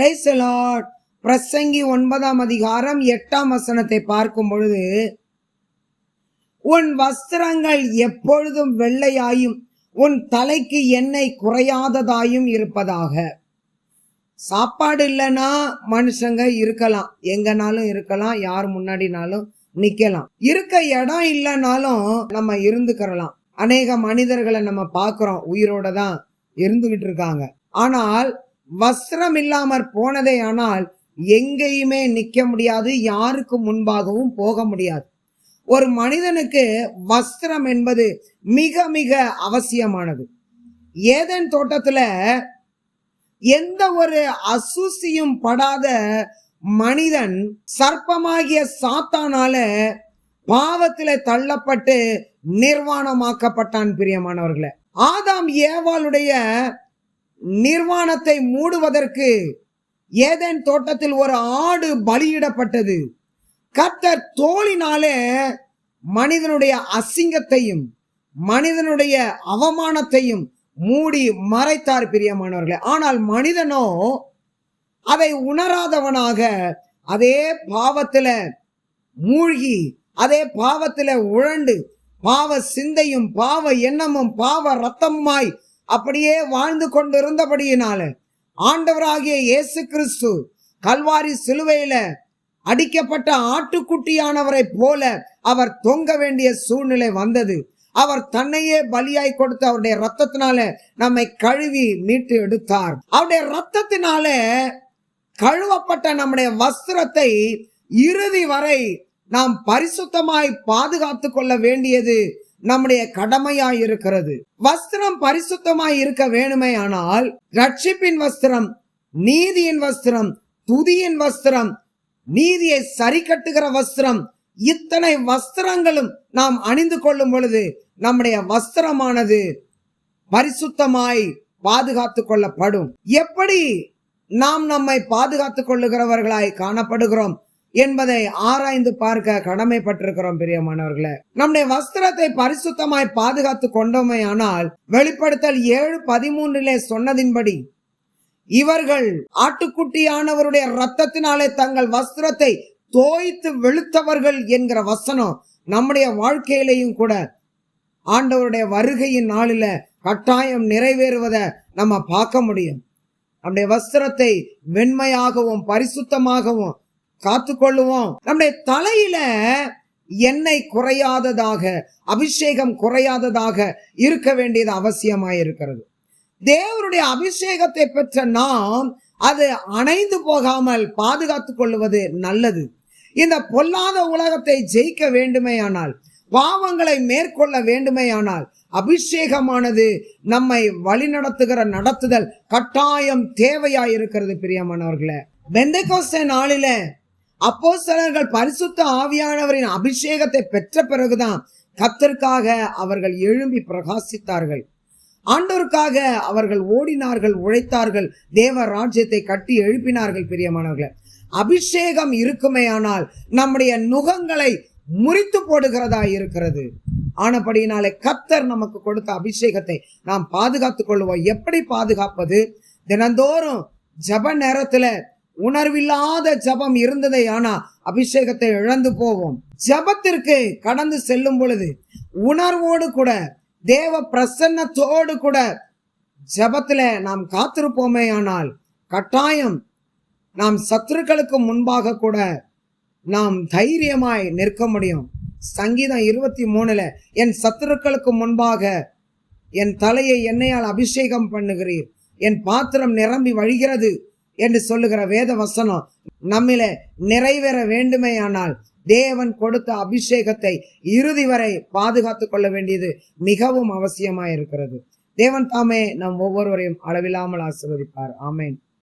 Praise பிரசங்கி ஒன்பதாம் அதிகாரம் எட்டாம் வசனத்தை பார்க்கும் பொழுது உன் வஸ்திரங்கள் எப்பொழுதும் வெள்ளையாயும் உன் தலைக்கு எண்ணெய் குறையாததாயும் இருப்பதாக. சாப்பாடு இல்லைன்னா மனுஷங்க இருக்கலாம். எங்கனாலும் இருக்கலாம் யார் முன்னாடினாலும் நிக்கலாம். இருக்க இடம் இல்லைனாலும் நம்ம இருந்துக்கிறலாம். அநேக மனிதர்களை நம்ம பார்க்குறோம். உயிரோட தான் இருந்துகிட்டு இருக்காங்க. ஆனால் வஸ்திரம் இல்லாமற் போனதே ஆனால் எங்கேயுமே நிற்க முடியாது யாருக்கு முன்பாகவும் போக முடியாது. ஒரு மனிதனுக்கு வஸ்திரம் என்பது மிக மிக அவசியமானது. ஏதேன் தோட்டத்தில் எந்த ஒரு அசூசியும் படாத மனிதன் சர்ப்பமாகிய சாத்தானால பாவத்தில தள்ளப்பட்டு நிர்வாணமாக்கப்பட்டான் பிரியமானவர்களை. ஆதாம் ஏவாளுடைய நிர்வாணத்தை மூடுவதற்கு ஏதேன் தோட்டத்தில் ஒரு ஆடு பலியிடப்பட்டது. கர்த்தர் தோளினாலே மனிதனுடைய அசிங்கத்தையும் மனிதனுடைய அவமானத்தையும் மூடி மறைத்தார் பிரியமானவர்களே. ஆனால் மனிதனோ அதை உணராதவனாக அதே பாவத்தில் மூழ்கி அதே பாவத்தில் உழண்டு பாவ சிந்தையும் பாவ எண்ணமும் பாவ ரத்தமுமாய் அப்படியே வாழ்ந்து கொண்டிருந்தபடியினால ஆண்டவராகிய இயேசு கிறிஸ்து கல்வாரி சிலுவையில அடிக்கப்பட்ட ஆட்டுக்குட்டியானவரை போல அவர் தொங்க வேண்டிய சூழ்நிலை வந்தது. அவர் தன்னையே பலியாய் கொடுத்து அவருடைய ரத்தத்தினால நம்மை கழுவி மீட்டு எடுத்தார். அவருடைய ரத்தத்தினால கழுவப்பட்ட நம்முடைய வஸ்திரத்தை இறுதி வரை நாம் பரிசுத்தமாய் பாதுகாத்து கொள்ள வேண்டியது நம்முடைய கடமையாய் இருக்கிறது வஸ்திரம் பரிசுத்தமாய் இருக்க வேணுமே ஆனால் ரட்சிப்பின் வஸ்திரம் நீதியின் வஸ்திரம் துதியின் வஸ்திரம் நீதியை சரி கட்டுகிற வஸ்திரம் இத்தனை வஸ்திரங்களும் நாம் அணிந்து கொள்ளும் பொழுது நம்முடைய வஸ்திரமானது பரிசுத்தமாய் பாதுகாத்து கொள்ளப்படும். எப்படி நாம் நம்மை பாதுகாத்துக் கொள்ளுகிறவர்களாய் காணப்படுகிறோம்? என்பதை ஆராய்ந்து பார்க்க கடமைப்பட்டிருக்கிறோம் பிரியமானவர்களே நம்முடைய வஸ்திரத்தை பரிசுத்தமாய் பாதுகாத்து கொண்டோமையானால் ஆனால் வெளிப்படுத்தல் ஏழு பதிமூன்றிலே சொன்னதின்படி இவர்கள் ஆட்டுக்குட்டியானவருடைய ரத்தத்தினாலே தங்கள் வஸ்திரத்தை தோய்த்து வெளுத்தவர்கள் என்கிற வசனம் நம்முடைய வாழ்க்கையிலையும் கூட ஆண்டவருடைய வருகையின் நாளில கட்டாயம் நிறைவேறுவதை நம்ம பார்க்க முடியும். நம்முடைய வஸ்திரத்தை வெண்மையாகவும் பரிசுத்தமாகவும் காத்துக்கொள்ளுவோம். நம்முடைய தலையில எண்ணெய் குறையாததாக அபிஷேகம் குறையாததாக இருக்க வேண்டியது அவசியமாய் இருக்கிறது. தேவருடைய அபிஷேகத்தை பெற்ற நாம் அது அணைந்து போகாமல் பாதுகாத்துக் கொள்வது நல்லது. இந்த பொல்லாத உலகத்தை ஜெயிக்க வேண்டுமேயானால் பாவங்களை மேற்கொள்ள வேண்டுமேயானால் அபிஷேகமானது நம்மை வழிநடத்துகிற நடத்துதல் கட்டாயம் தேவையாய் இருக்கிறது பிரியமானவர்களே. பெந்தகோஸ்தே நாளில அப்போஸ்தலர்கள் பரிசுத்த ஆவியானவரின் அபிஷேகத்தை பெற்ற பிறகுதான் கத்தருக்காக அவர்கள் எழும்பி பிரகாசித்தார்கள். ஆண்டோருக்காக அவர்கள் ஓடினார்கள் உழைத்தார்கள் தேவ ராஜ்யத்தை கட்டி எழுப்பினார்கள் பிரியமானவர்களை. அபிஷேகம் இருக்குமேயானால் நம்முடைய நுகங்களை முறித்து போடுகிறதா இருக்கிறது. ஆனபடியினாலே கத்தர் நமக்கு கொடுத்த அபிஷேகத்தை நாம் பாதுகாத்துக் கொள்வோம் எப்படி பாதுகாப்பது? தினந்தோறும் ஜப நேரத்துல உணர்வில்லாத ஜபம் இருந்ததை ஆனா அபிஷேகத்தை இழந்து போவோம். ஜபத்திற்கு கடந்து செல்லும் பொழுது உணர்வோடு கூட தேவ பிரசன்னத்தோடு கூட ஜபத்துல நாம் காத்திருப்போமே ஆனால் கட்டாயம் நாம் சத்துருக்களுக்கு முன்பாக கூட நாம் தைரியமாய் நிற்க முடியும். சங்கீதம் இருபத்தி மூணுல என் சத்துருக்களுக்கு முன்பாக என் தலையை எண்ணெயால் அபிஷேகம் பண்ணுகிறீர்? என் பாத்திரம் நிரம்பி வழிகிறது. என்று சொல்லுகிற வேத வசனம் நம்மில நிறைவேற வேண்டுமேயானால் தேவன் கொடுத்த அபிஷேகத்தை இறுதி வரை பாதுகாத்து கொள்ள வேண்டியது மிகவும் அவசியமாயிருக்கிறது. தேவன் தாமே நம் ஒவ்வொருவரையும் அளவில்லாமல் ஆசிர்வதிப்பார். ஆமேன்.